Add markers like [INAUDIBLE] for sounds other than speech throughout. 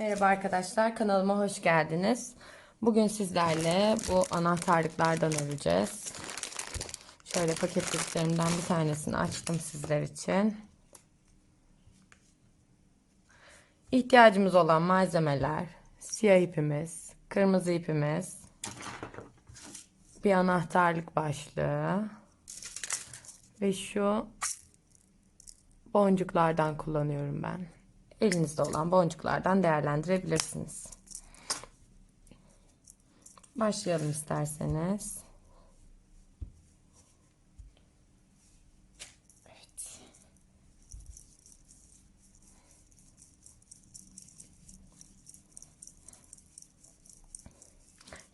Merhaba arkadaşlar kanalıma hoş geldiniz. Bugün sizlerle bu anahtarlıklardan öreceğiz. Şöyle paketliklerimden bir tanesini açtım sizler için. İhtiyacımız olan malzemeler siyah ipimiz, kırmızı ipimiz, bir anahtarlık başlığı ve şu boncuklardan kullanıyorum ben. Elinizde olan boncuklardan değerlendirebilirsiniz. Başlayalım isterseniz.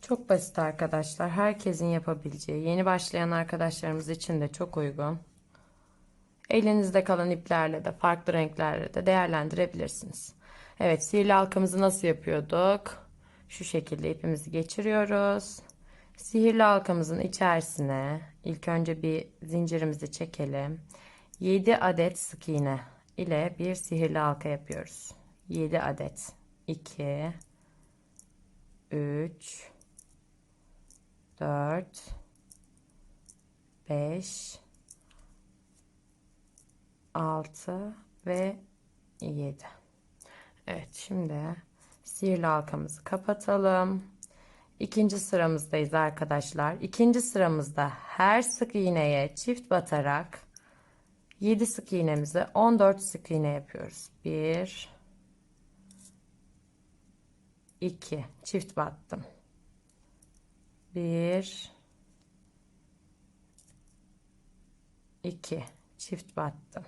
Çok basit arkadaşlar. Herkesin yapabileceği. Yeni başlayan arkadaşlarımız için de çok uygun. Elinizde kalan iplerle de farklı renklerle de değerlendirebilirsiniz. Evet sihirli halkamızı nasıl yapıyorduk? Şu şekilde ipimizi geçiriyoruz. Sihirli halkamızın içerisine ilk önce bir zincirimizi çekelim. 7 adet sık iğne ile bir sihirli halka yapıyoruz. 7 adet. 2 3 4 5 6 ve 7. Evet şimdi sihirli halkamızı kapatalım. İkinci sıramızdayız arkadaşlar. İkinci sıramızda her sık iğneye çift batarak 7 sık iğnemizi 14 sık iğne yapıyoruz. 1 2 çift battım. 1 2 çift battım.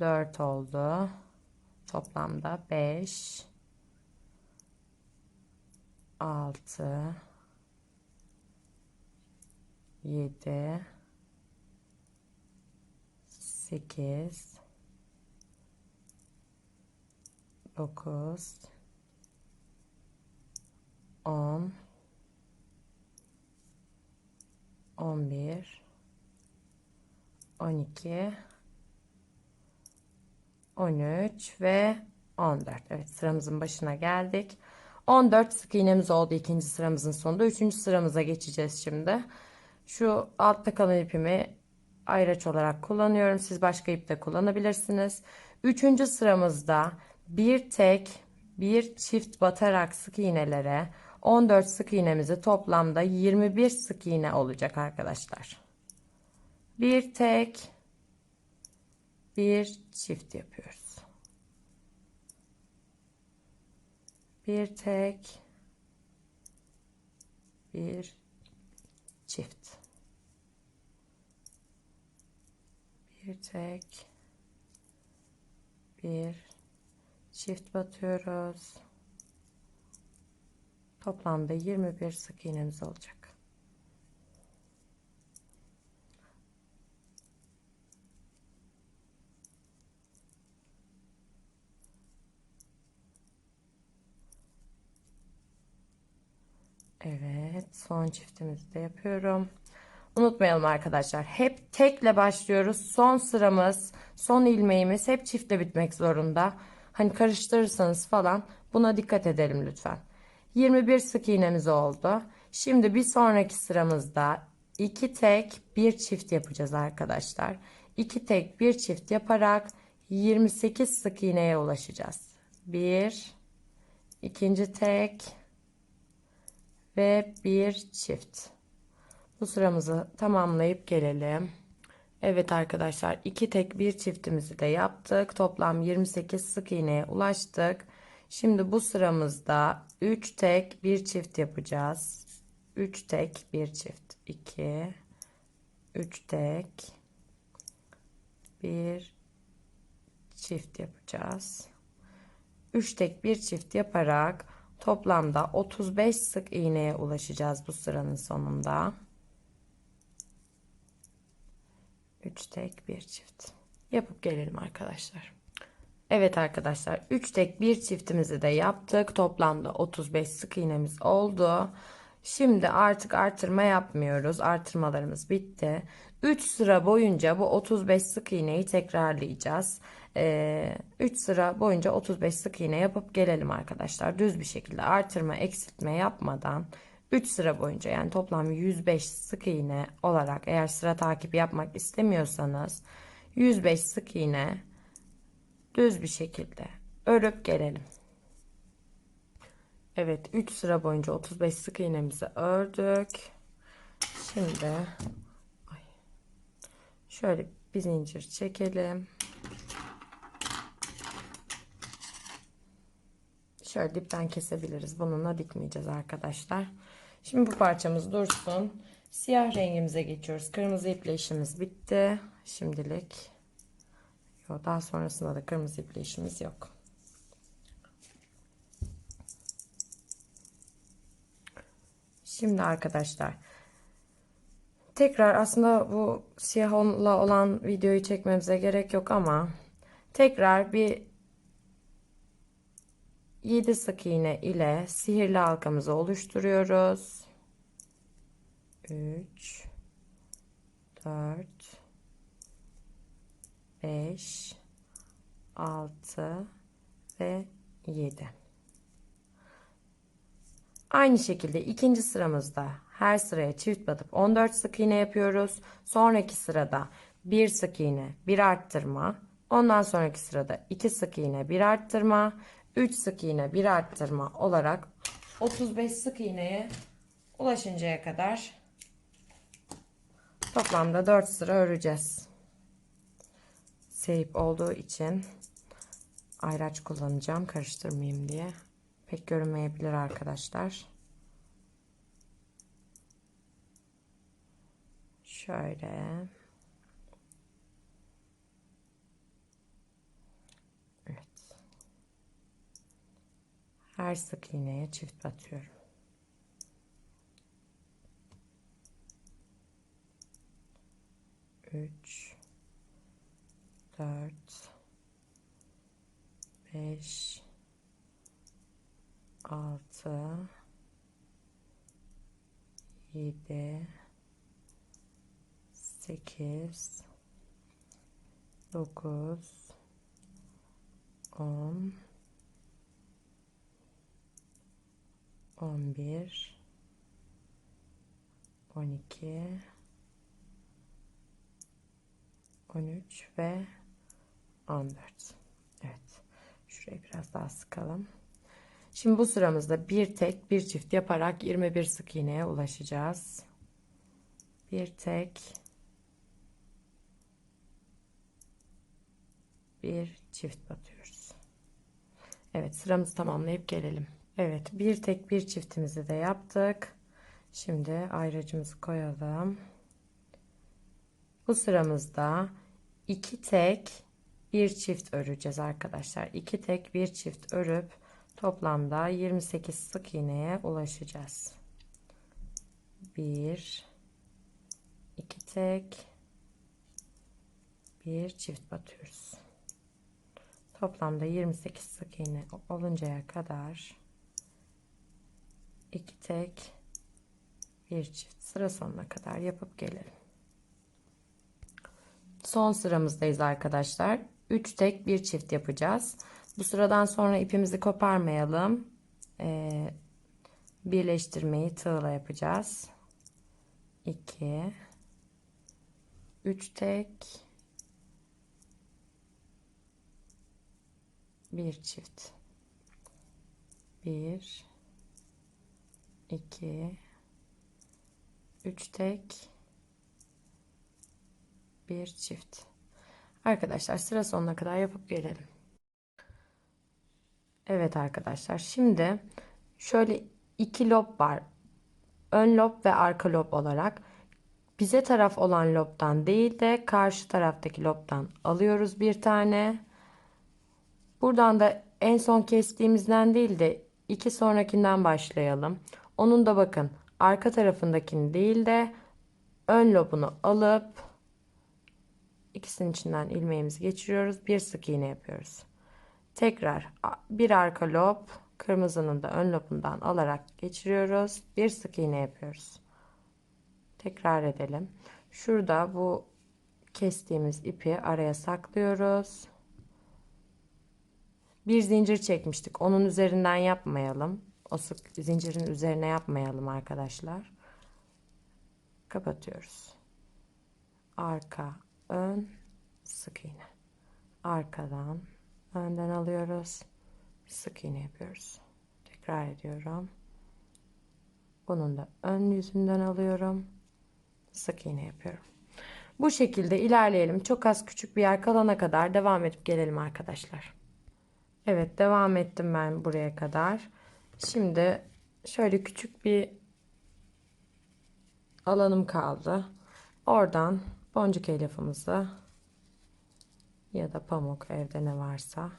4 oldu. Toplamda 5 6 7 8 9 10 11 12 13 ve 14. Evet sıramızın başına geldik. 14 sık iğnemiz oldu ikinci sıramızın sonunda. Üçüncü sıramıza geçeceğiz şimdi. Şu altta kalan ipimi ayraç olarak kullanıyorum. Siz başka ip de kullanabilirsiniz. Üçüncü sıramızda bir tek bir çift batarak sık iğnelere 14 sık iğnemizi toplamda 21 sık iğne olacak arkadaşlar. Bir tek bir çift yapıyoruz. Bir tek bir çift. Bir tek bir çift batıyoruz. Toplamda 21 sık iğnemiz olacak. Evet, son çiftimizi de yapıyorum. Unutmayalım arkadaşlar. Hep tekle başlıyoruz. Son sıramız, son ilmeğimiz hep çiftle bitmek zorunda. Hani karıştırırsanız falan buna dikkat edelim lütfen. 21 sık iğnemiz oldu. Şimdi bir sonraki sıramızda iki tek bir çift yapacağız arkadaşlar. İki tek bir çift yaparak 28 sık iğneye ulaşacağız. Bir, ikinci tek, ve bir çift. Bu sıramızı tamamlayıp gelelim. Evet arkadaşlar iki tek bir çiftimizi de yaptık. Toplam 28 sık iğneye ulaştık. Şimdi bu sıramızda 3 tek bir çift yapacağız. 3 tek bir çift. 2 3 tek bir çift yapacağız. 3 tek bir çift yaparak Toplamda 35 sık iğneye ulaşacağız bu sıranın sonunda. 3 tek bir çift. Yapıp gelelim arkadaşlar. Evet arkadaşlar 3 tek bir çiftimizi de yaptık. Toplamda 35 sık iğnemiz oldu. Şimdi artık artırma yapmıyoruz. Artırmalarımız bitti. 3 sıra boyunca bu 35 sık iğneyi tekrarlayacağız. 3 sıra boyunca 35 sık iğne yapıp gelelim arkadaşlar. Düz bir şekilde artırma eksiltme yapmadan 3 sıra boyunca yani toplam 105 sık iğne olarak eğer sıra takip yapmak istemiyorsanız 105 sık iğne düz bir şekilde örüp gelelim. Evet 3 sıra boyunca 35 sık iğnemizi ördük. Şimdi şöyle bir zincir çekelim. Şöyle dipten kesebiliriz. Bununla dikmeyeceğiz arkadaşlar. Şimdi bu parçamız dursun. Siyah rengimize geçiyoruz. Kırmızı iple işimiz bitti. Şimdilik. Daha sonrasında da kırmızı iple işimiz yok. Şimdi arkadaşlar tekrar aslında bu siyahla olan videoyu çekmemize gerek yok ama tekrar bir 7 sık iğne ile sihirli halkamızı oluşturuyoruz. 3 4 5 6 ve 7 Aynı şekilde ikinci sıramızda her sıraya çift batıp 14 sık iğne yapıyoruz. Sonraki sırada bir sık iğne, bir arttırma. Ondan sonraki sırada 2 sık iğne, bir arttırma, 3 sık iğne, bir arttırma olarak 35 sık iğneye ulaşıncaya kadar toplamda 4 sıra öreceğiz. Seyip olduğu için ayraç kullanacağım karıştırmayayım diye. Pek görünmeyebilir arkadaşlar. Şöyle. Her sık iğneye çift batıyorum. Üç, dört, beş, altı, yedi, sekiz, dokuz, on, on bir, on iki, on üç ve on dört. Evet. Şurayı biraz daha sıkalım. Şimdi bu sıramızda bir tek bir çift yaparak 21 sık iğneye ulaşacağız. Bir tek bir çift batıyoruz. Evet sıramızı tamamlayıp gelelim. Evet bir tek bir çiftimizi de yaptık. Şimdi ayracımızı koyalım. Bu sıramızda iki tek bir çift öreceğiz arkadaşlar. İki tek bir çift örüp Toplamda 28 sık iğneye ulaşacağız. 1 2 tek bir çift batıyoruz. Toplamda 28 sık iğne oluncaya kadar 2 tek bir çift sıra sonuna kadar yapıp gelelim. Son sıramızdayız arkadaşlar. 3 tek bir çift yapacağız. Bu sıradan sonra ipimizi koparmayalım. Ee, birleştirmeyi tığla yapacağız. 2 3 tek bir çift 1 2 3 tek bir çift arkadaşlar sıra sonuna kadar yapıp gelelim Evet arkadaşlar şimdi şöyle iki lob var. Ön lob ve arka lob olarak. Bize taraf olan lobdan değil de karşı taraftaki lobdan alıyoruz bir tane. Buradan da en son kestiğimizden değil de iki sonrakinden başlayalım. Onun da bakın arka tarafındakini değil de ön lobunu alıp ikisinin içinden ilmeğimizi geçiriyoruz. Bir sık iğne yapıyoruz. Tekrar bir arka lob kırmızının da ön lobundan alarak geçiriyoruz. Bir sık iğne yapıyoruz. Tekrar edelim. Şurada bu kestiğimiz ipi araya saklıyoruz. bir zincir çekmiştik. Onun üzerinden yapmayalım. O sık zincirin üzerine yapmayalım arkadaşlar. Kapatıyoruz. Arka, ön, sık iğne. Arkadan, önden alıyoruz. Sık iğne yapıyoruz. Tekrar ediyorum. Bunun da ön yüzünden alıyorum. Sık iğne yapıyorum. Bu şekilde ilerleyelim. Çok az küçük bir yer kalana kadar devam edip gelelim arkadaşlar. Evet devam ettim ben buraya kadar. Şimdi şöyle küçük bir alanım kaldı. Oradan boncuk elyafımızı ya da pamuk evde ne varsa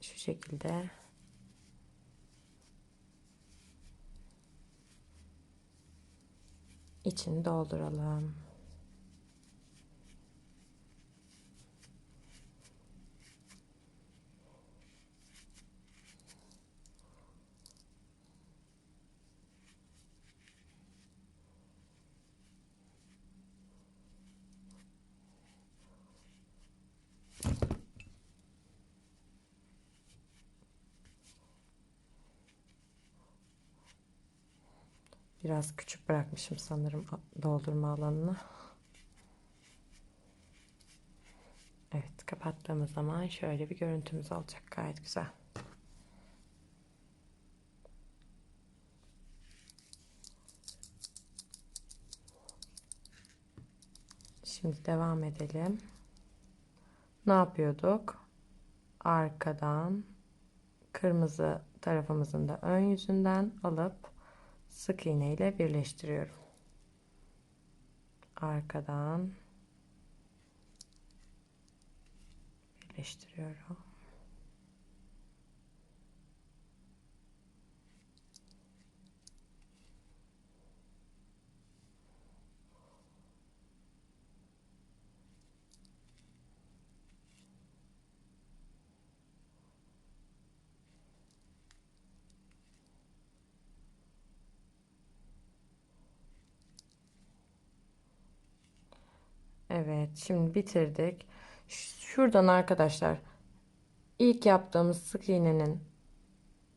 şu şekilde içini dolduralım. Biraz küçük bırakmışım sanırım doldurma alanını. Evet kapattığımız zaman şöyle bir görüntümüz olacak. Gayet güzel. Şimdi devam edelim. Ne yapıyorduk? Arkadan kırmızı tarafımızın da ön yüzünden alıp sık iğne ile birleştiriyorum. Arkadan birleştiriyorum. Evet, şimdi bitirdik. Şuradan arkadaşlar ilk yaptığımız sık iğnenin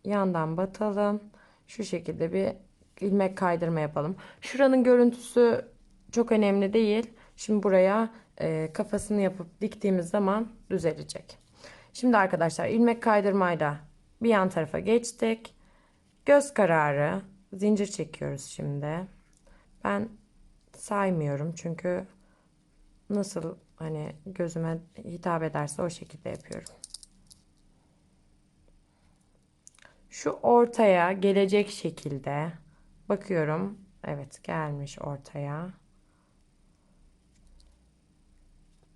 yandan batalım. Şu şekilde bir ilmek kaydırma yapalım. Şuranın görüntüsü çok önemli değil. Şimdi buraya e, kafasını yapıp diktiğimiz zaman düzelecek. Şimdi arkadaşlar ilmek kaydırmayla bir yan tarafa geçtik. Göz kararı zincir çekiyoruz şimdi. Ben saymıyorum çünkü nasıl hani gözüme hitap ederse o şekilde yapıyorum. Şu ortaya gelecek şekilde bakıyorum. Evet gelmiş ortaya.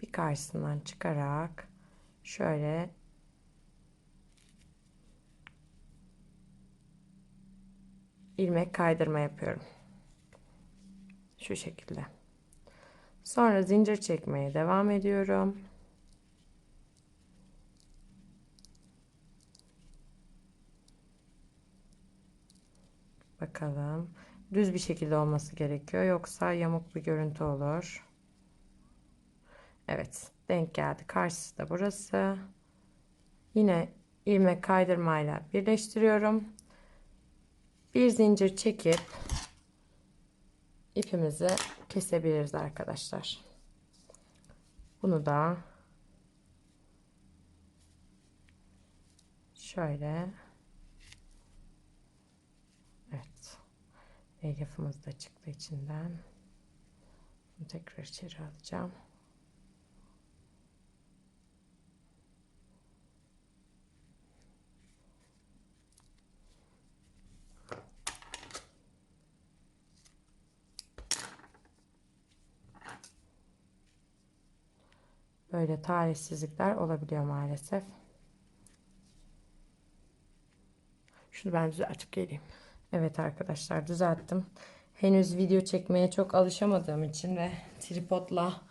Bir karşısından çıkarak şöyle ilmek kaydırma yapıyorum. Şu şekilde. Sonra zincir çekmeye devam ediyorum. Bakalım. Düz bir şekilde olması gerekiyor. Yoksa yamuk bir görüntü olur. Evet. Denk geldi. Karşısı da burası. Yine ilmek kaydırmayla birleştiriyorum. Bir zincir çekip ipimizi kesebiliriz arkadaşlar. Bunu da şöyle evet elyafımız da çıktı içinden. Bunu tekrar içeri alacağım. Böyle talihsizlikler olabiliyor maalesef. Şunu ben düz açıp geleyim. Evet arkadaşlar düzelttim. Henüz video çekmeye çok alışamadığım için ve tripodla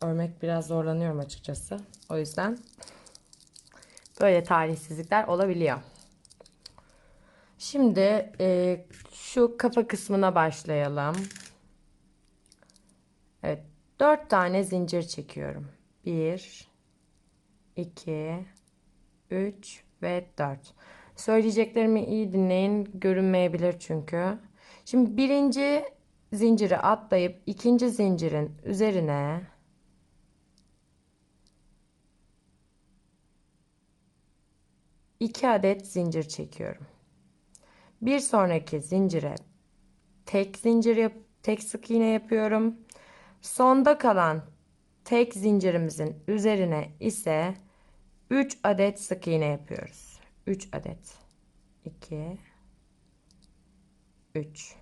örmek biraz zorlanıyorum açıkçası. O yüzden böyle talihsizlikler olabiliyor. Şimdi e, şu kafa kısmına başlayalım. Evet 4 tane zincir çekiyorum. 1 2, 3 ve 4. Söyleyeceklerimi iyi dinleyin. Görünmeyebilir çünkü. Şimdi birinci zinciri atlayıp ikinci zincirin üzerine iki adet zincir çekiyorum. Bir sonraki zincire tek zincir yap tek sık iğne yapıyorum. Sonda kalan tek zincirimizin üzerine ise 3 adet sık iğne yapıyoruz. 3 adet. 2 3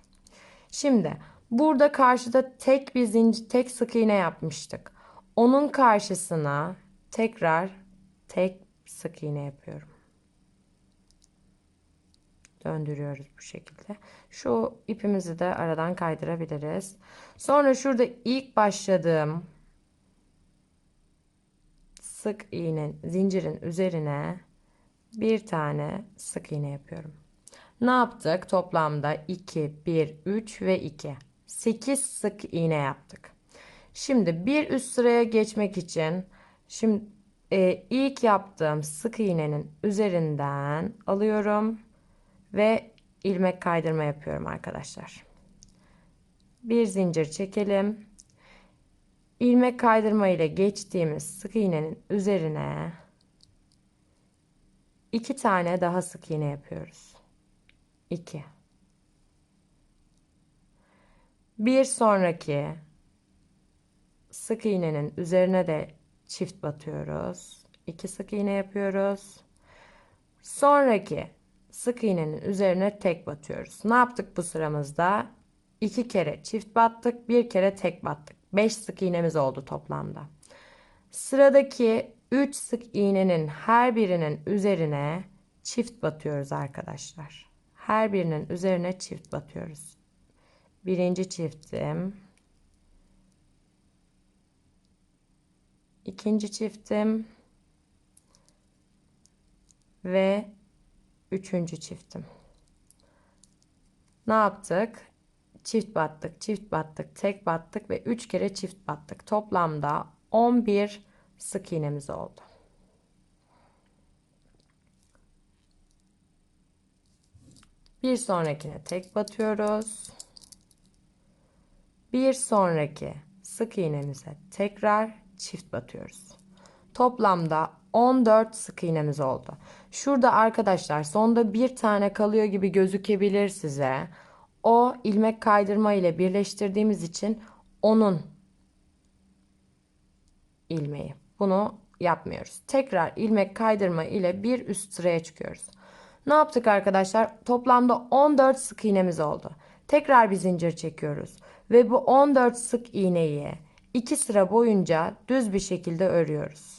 Şimdi burada karşıda tek bir zincir tek sık iğne yapmıştık. Onun karşısına tekrar tek sık iğne yapıyorum. Döndürüyoruz bu şekilde. Şu ipimizi de aradan kaydırabiliriz. Sonra şurada ilk başladığım sık iğne zincirin üzerine bir tane sık iğne yapıyorum. Ne yaptık? Toplamda 2, 1, 3 ve 2. 8 sık iğne yaptık. Şimdi bir üst sıraya geçmek için şimdi e, ilk yaptığım sık iğnenin üzerinden alıyorum ve ilmek kaydırma yapıyorum arkadaşlar. Bir zincir çekelim. İlmek kaydırma ile geçtiğimiz sık iğnenin üzerine iki tane daha sık iğne yapıyoruz. 2 Bir sonraki sık iğnenin üzerine de çift batıyoruz. 2 sık iğne yapıyoruz. Sonraki sık iğnenin üzerine tek batıyoruz. Ne yaptık bu sıramızda? 2 kere çift battık, bir kere tek battık. 5 sık iğnemiz oldu toplamda. Sıradaki 3 sık iğnenin her birinin üzerine çift batıyoruz arkadaşlar. Her birinin üzerine çift batıyoruz. Birinci çiftim. ikinci çiftim. Ve üçüncü çiftim. Ne yaptık? Çift battık, çift battık, tek battık ve üç kere çift battık. Toplamda 11 sık iğnemiz oldu. Bir sonrakine tek batıyoruz. Bir sonraki sık iğnemize tekrar çift batıyoruz. Toplamda 14 sık iğnemiz oldu. Şurada arkadaşlar sonda bir tane kalıyor gibi gözükebilir size. O ilmek kaydırma ile birleştirdiğimiz için onun ilmeği. Bunu yapmıyoruz. Tekrar ilmek kaydırma ile bir üst sıraya çıkıyoruz. Ne yaptık arkadaşlar? Toplamda 14 sık iğnemiz oldu. Tekrar bir zincir çekiyoruz. Ve bu 14 sık iğneyi 2 sıra boyunca düz bir şekilde örüyoruz.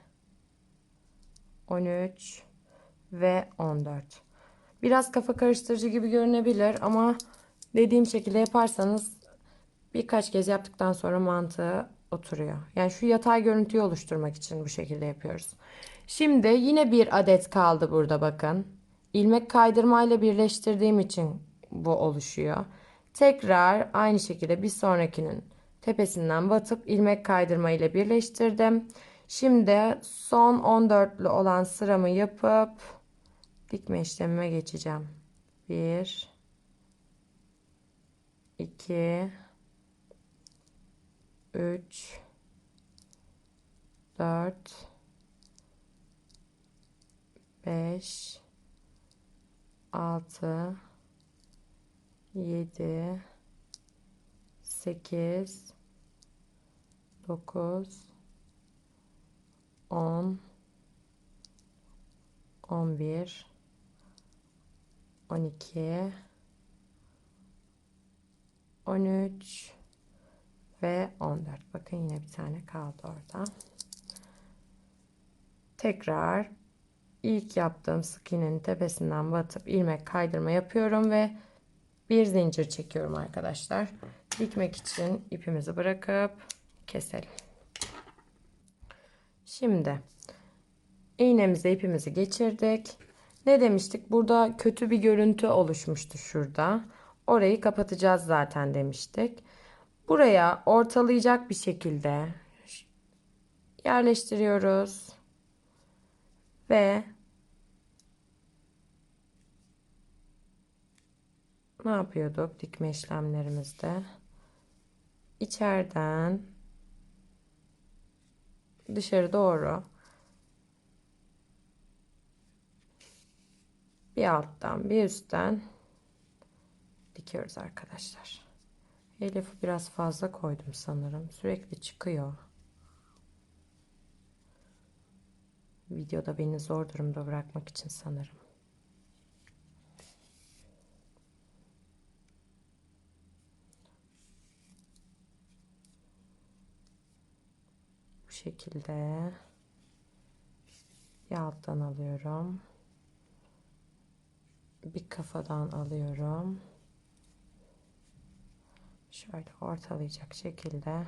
13 ve 14 biraz kafa karıştırıcı gibi görünebilir ama dediğim şekilde yaparsanız birkaç kez yaptıktan sonra mantığı oturuyor. Yani şu yatay görüntüyü oluşturmak için bu şekilde yapıyoruz. Şimdi yine bir adet kaldı burada bakın. İlmek kaydırma ile birleştirdiğim için bu oluşuyor. Tekrar aynı şekilde bir sonrakinin tepesinden batıp ilmek kaydırma ile birleştirdim. Şimdi son 14'lü olan sıramı yapıp dikme işlemime geçeceğim. 1 2 3 4 5 6 7 8 9 10 11 12 13 ve 14. Bakın yine bir tane kaldı orada. Tekrar ilk yaptığım sık iğnenin tepesinden batıp ilmek kaydırma yapıyorum ve bir zincir çekiyorum arkadaşlar. Dikmek için ipimizi bırakıp keselim. Şimdi iğnemize ipimizi geçirdik. Ne demiştik? Burada kötü bir görüntü oluşmuştu şurada. Orayı kapatacağız zaten demiştik. Buraya ortalayacak bir şekilde yerleştiriyoruz. Ve ne yapıyorduk dikme işlemlerimizde? İçeriden dışarı doğru bir alttan bir üstten dikiyoruz arkadaşlar. Elifi biraz fazla koydum sanırım. Sürekli çıkıyor. Videoda beni zor durumda bırakmak için sanırım. Bu şekilde bir alttan alıyorum. Bir kafadan alıyorum. Şöyle ortalayacak şekilde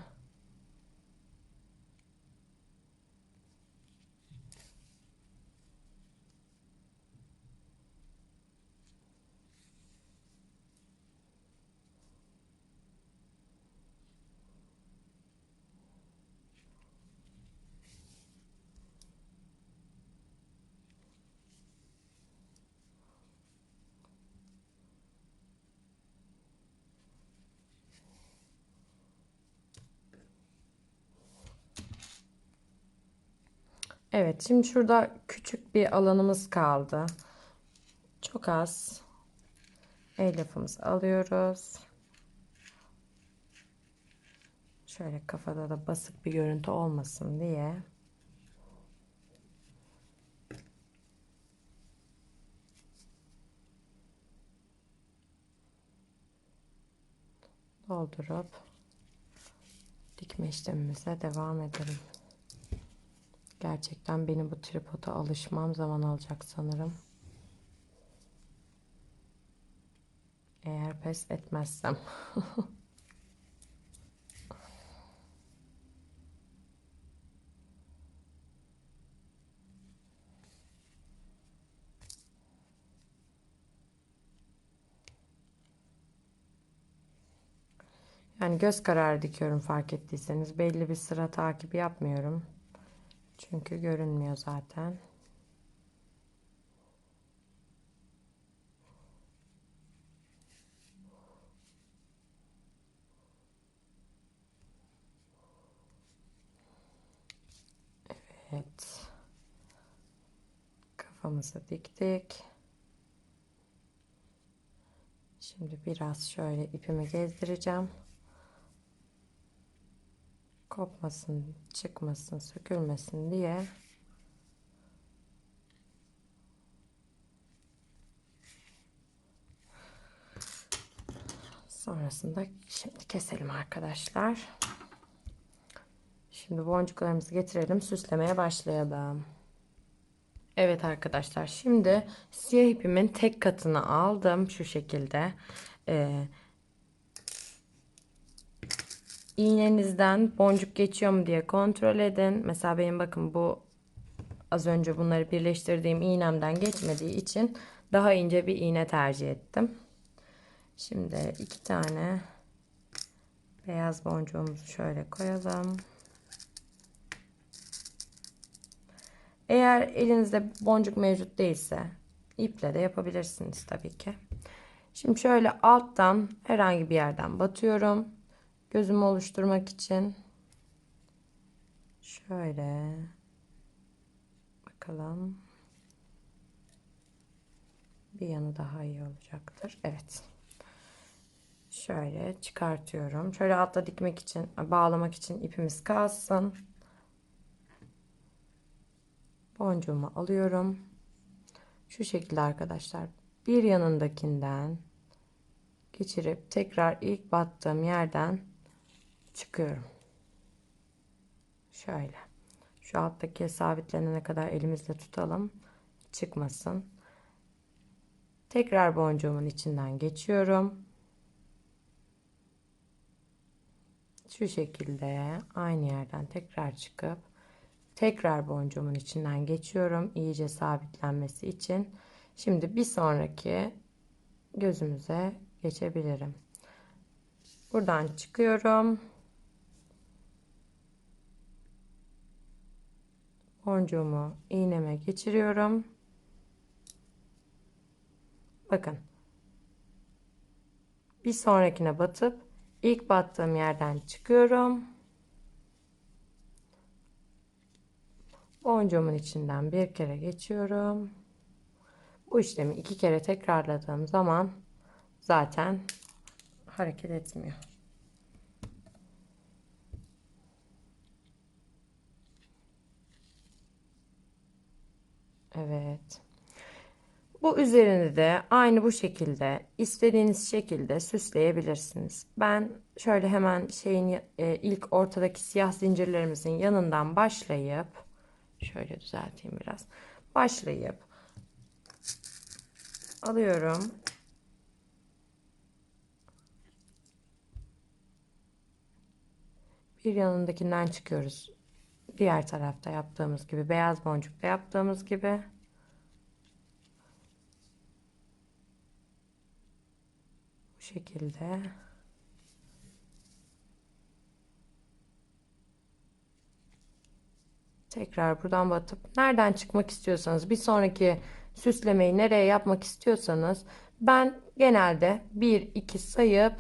Evet, şimdi şurada küçük bir alanımız kaldı. Çok az elyafımızı alıyoruz. Şöyle kafada da basık bir görüntü olmasın diye. Doldurup dikme işlemimize devam edelim. Gerçekten benim bu tripoda alışmam zaman alacak sanırım. Eğer pes etmezsem. [LAUGHS] Yani göz kararı dikiyorum fark ettiyseniz. Belli bir sıra takibi yapmıyorum. Çünkü görünmüyor zaten. Evet. Kafamızı diktik. Şimdi biraz şöyle ipimi gezdireceğim kopmasın, çıkmasın, sökülmesin diye sonrasında şimdi keselim arkadaşlar. Şimdi boncuklarımızı getirelim, süslemeye başlayalım. Evet arkadaşlar, şimdi siyah ipimin tek katını aldım şu şekilde. Ee, iğnenizden boncuk geçiyor mu diye kontrol edin. Mesela benim bakın bu az önce bunları birleştirdiğim iğnemden geçmediği için daha ince bir iğne tercih ettim. Şimdi iki tane beyaz boncuğumuzu şöyle koyalım. Eğer elinizde boncuk mevcut değilse iple de yapabilirsiniz tabii ki. Şimdi şöyle alttan herhangi bir yerden batıyorum gözümü oluşturmak için şöyle bakalım bir yanı daha iyi olacaktır. Evet. Şöyle çıkartıyorum. Şöyle altta dikmek için, bağlamak için ipimiz kalsın. Boncuğumu alıyorum. Şu şekilde arkadaşlar. Bir yanındakinden geçirip tekrar ilk battığım yerden çıkıyorum. Şöyle. Şu alttaki sabitlenene kadar elimizle tutalım. çıkmasın. Tekrar boncuğumun içinden geçiyorum. Şu şekilde aynı yerden tekrar çıkıp tekrar boncuğumun içinden geçiyorum iyice sabitlenmesi için. Şimdi bir sonraki gözümüze geçebilirim. Buradan çıkıyorum. Boncuğumu iğneme geçiriyorum. Bakın. Bir sonrakine batıp ilk battığım yerden çıkıyorum. Boncuğumun içinden bir kere geçiyorum. Bu işlemi iki kere tekrarladığım zaman zaten hareket etmiyor. Evet. Bu üzerini de aynı bu şekilde istediğiniz şekilde süsleyebilirsiniz. Ben şöyle hemen şeyin e, ilk ortadaki siyah zincirlerimizin yanından başlayıp şöyle düzelteyim biraz. Başlayıp alıyorum. Bir yanındakinden çıkıyoruz. Diğer tarafta yaptığımız gibi beyaz boncukta yaptığımız gibi bu şekilde tekrar buradan batıp nereden çıkmak istiyorsanız bir sonraki süslemeyi nereye yapmak istiyorsanız ben genelde 1 2 sayıp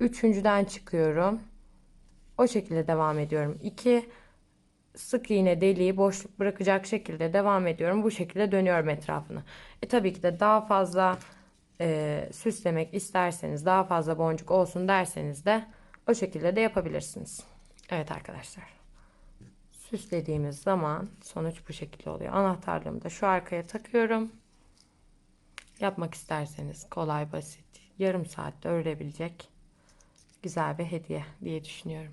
üçüncüden çıkıyorum. O şekilde devam ediyorum. 2 sık iğne deliği boşluk bırakacak şekilde devam ediyorum. Bu şekilde dönüyorum etrafını. E tabii ki de daha fazla e, süslemek isterseniz, daha fazla boncuk olsun derseniz de o şekilde de yapabilirsiniz. Evet arkadaşlar. Süslediğimiz zaman sonuç bu şekilde oluyor. Anahtarlığımı da şu arkaya takıyorum. Yapmak isterseniz kolay basit yarım saatte örülebilecek güzel bir hediye diye düşünüyorum.